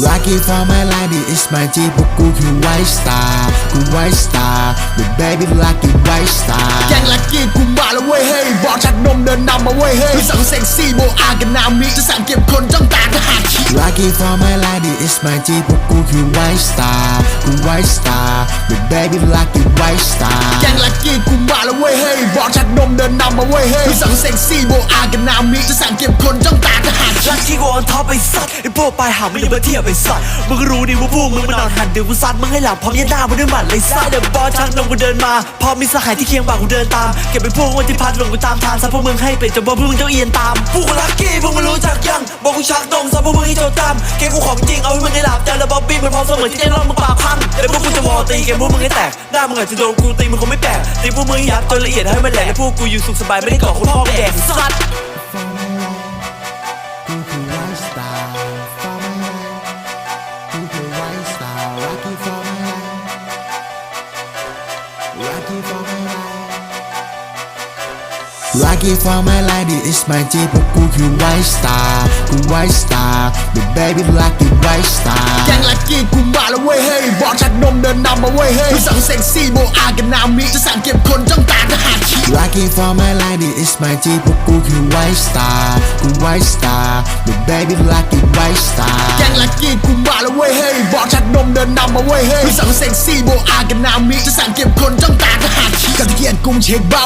Lucky for my life is my G พวกกูคือ white star กู white star the baby lucky white star แกงลักกี้กูมาแล้วเว้ยเฮ้ยบอกชักนมเดินนำมาเว้ยเฮ้ยพี่สังเซ็กซี่โบอากับนามิจะสั่งเก็บคนจ้องตาทหารขี้ Lucky for my life is my G พวกกูคือ white star กู white star the baby lucky white star แกงลักกี้ ฮ้ยบอกชักนมเดินนำมาเว้ยเฮ้ยพี่สังเซ็กซี่โบอากับนามิจะสั่งเก็บคนจ้องตาทหารลักกี้กูออนท็อปไอ้สัตว์ไอ้พวกปลายหางมึงอย่ามาเทียบไอ้สัตว์มึงก็รู้ดิว่าพวกมึงมันนอนหันเดี๋ยวกูซัดมึงให้หลับพร้อมยัดหน้ามึงด้วยหมัดเลยซัดเดี๋ยวบอลชักนมกูเดินมาพอมีสหายที่เคียงบ่ากูเดินตามเก็บเป็นพวกวันที่พัดลงกูตามทางซะพวกมึงให้เป็นจนพวกมึงเจ้าเอียนตามพวกกูลักกี้พวกมึงรู้จักยังบอกกูชักนมซะพวกมึงให้โจตามเกมกูของจริงเอาให้มึงได้หลับจแล้วบ๊อบบี้ มันพร้อมเสมอที่จะรอมึงปากพังแล้วพวกกูจะวอตีเกมพวกมึงให้แตกหน้ามึงอาจจะโดนกูตีมึงคงไม่แปลกตีพวกมึงยับจนละเอียดให้มันแหลกและพวกกูอยู่สุขสบายไม่ได้ก่อคุณพ่อแดกสัตว์ Lucky for my life Lucky for my life Lucky for my life this is my G พวกกูคือ white star กู white star the baby lucky white star แกงลักกี้กูมาแล้วเว้ยเฮ้ยบอกชักนมเดินนำมาเว้ยเฮ้ยพี่สังเซ็กซี่โบอากับนามิจะสั่งเก็บคนจ้องตาทหารขี้ Lucky for my life this is my G พวกกูคือ white star กู white star the baby lucky white star แกงลักกี้กูมาแล้วเว้ยเฮ้ยบอกชักนมเดินนำมาเว้ยเฮ้ยพี่สังเซ็กซี่โบอากับนามิจะสั่งเก็บคนจ้องตาทหารขี้กับที่เกียนกุ้งเช็คเบ้า